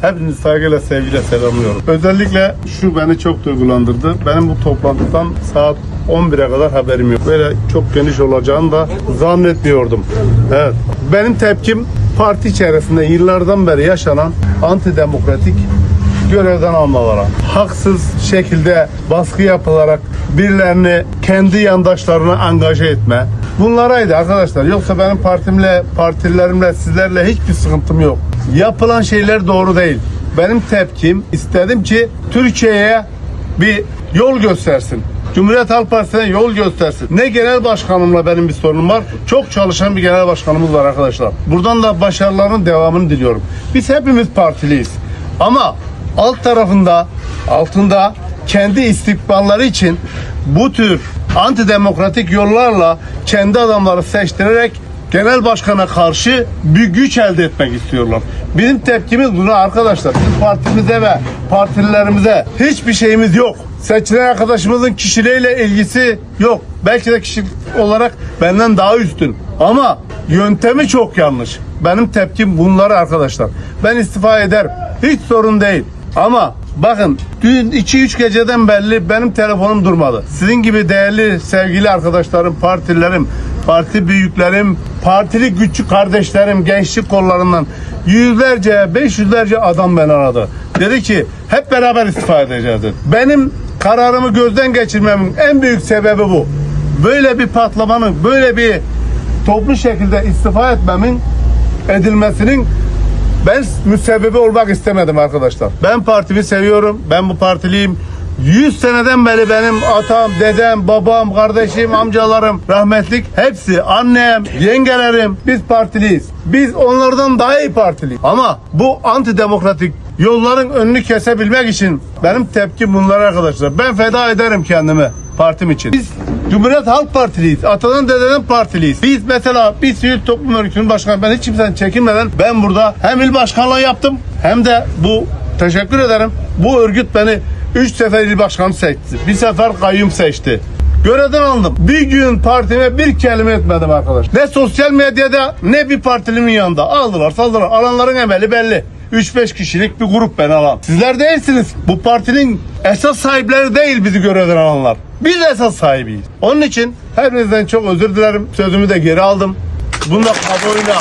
Hepinizi saygıyla sevgiyle selamlıyorum. Özellikle şu beni çok duygulandırdı. Benim bu toplantıdan saat 11'e kadar haberim yok. Böyle çok geniş olacağını da zannetmiyordum. Evet. Benim tepkim parti içerisinde yıllardan beri yaşanan antidemokratik görevden almalara, haksız şekilde baskı yapılarak birilerini kendi yandaşlarına angaje etme. Bunlaraydı arkadaşlar. Yoksa benim partimle, partilerimle, sizlerle hiçbir sıkıntım yok. Yapılan şeyler doğru değil. Benim tepkim istedim ki Türkiye'ye bir yol göstersin. Cumhuriyet Halk Partisi'ne yol göstersin. Ne genel başkanımla benim bir sorunum var. Çok çalışan bir genel başkanımız var arkadaşlar. Buradan da başarılarının devamını diliyorum. Biz hepimiz partiliyiz. Ama alt tarafında, altında kendi istikbalları için bu tür antidemokratik yollarla kendi adamları seçtirerek genel başkana karşı bir güç elde etmek istiyorlar. Bizim tepkimiz buna arkadaşlar. Bizim partimize ve partililerimize hiçbir şeyimiz yok. Seçilen arkadaşımızın kişiliğiyle ilgisi yok. Belki de kişilik olarak benden daha üstün. Ama yöntemi çok yanlış. Benim tepkim bunlara arkadaşlar. Ben istifa ederim. Hiç sorun değil. Ama bakın dün 2-3 geceden belli benim telefonum durmadı. Sizin gibi değerli sevgili arkadaşlarım, partilerim, parti büyüklerim, partili güçlü kardeşlerim, gençlik kollarından yüzlerce, beş yüzlerce adam beni aradı. Dedi ki hep beraber istifa edeceğiz dedi. Benim kararımı gözden geçirmemin en büyük sebebi bu. Böyle bir patlamanın, böyle bir toplu şekilde istifa etmemin edilmesinin ben müsebbibi olmak istemedim arkadaşlar. Ben partimi seviyorum. Ben bu partiliyim. 100 seneden beri benim atam, dedem, babam, kardeşim, amcalarım, rahmetlik hepsi annem, yengelerim biz partiliyiz. Biz onlardan daha iyi partiliyiz. Ama bu antidemokratik yolların önünü kesebilmek için benim tepkim bunlar arkadaşlar. Ben feda ederim kendimi partim için. Biz Cumhuriyet Halk Partiliyiz. Atadan dededen partiliyiz. Biz mesela bir sivil toplum örgütünün başkanı ben hiç kimsenin çekinmeden ben burada hem il başkanlığı yaptım hem de bu teşekkür ederim. Bu örgüt beni 3 sefer il başkanı seçti. Bir sefer kayyum seçti. Görevden aldım. Bir gün partime bir kelime etmedim arkadaş. Ne sosyal medyada ne bir partilimin yanında. Aldılar saldılar. Alanların emeli belli. 3-5 kişilik bir grup ben alan. Sizler değilsiniz. Bu partinin esas sahipleri değil bizi görevden alanlar. Biz esas sahibiyiz. Onun için hepinizden çok özür dilerim. Sözümü de geri aldım. Bunu da kamuoyuna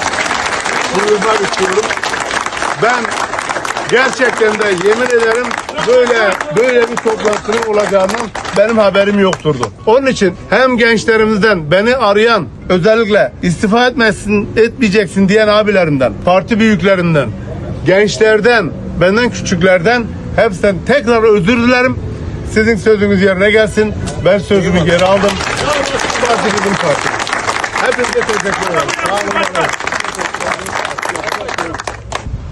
duyurmak istiyorum. Ben gerçekten de yemin ederim böyle böyle bir toplantının olacağından benim haberim yokturdu. Onun için hem gençlerimizden beni arayan özellikle istifa etmesin etmeyeceksin diyen abilerimden, parti büyüklerinden, gençlerden, benden küçüklerden hepsinden tekrar özür dilerim. Sizin sözünüz yerine gelsin. Ben sözümü geri aldım. Parti bizim parti. Hepinize teşekkür ederim. Sağ olun.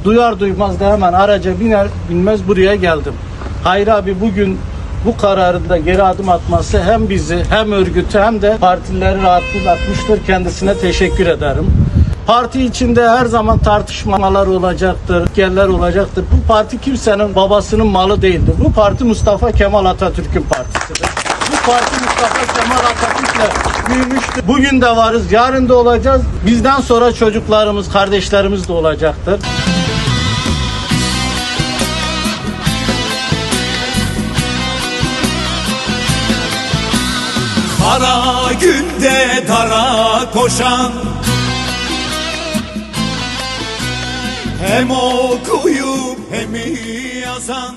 Duyar duymaz da hemen araca biner binmez buraya geldim. Hayri abi bugün bu kararında geri adım atması hem bizi hem örgütü hem de partileri rahatlatmıştır. Kendisine teşekkür ederim. Parti içinde her zaman tartışmalar olacaktır, geller olacaktır. Bu parti kimsenin babasının malı değildir. Bu parti Mustafa Kemal Atatürk'ün partisidir. Bu parti Mustafa Kemal Atatürk'le büyümüştür. Bugün de varız, yarın da olacağız. Bizden sonra çocuklarımız, kardeşlerimiz de olacaktır. Kara günde dara koşan Hem okuyup hem yazan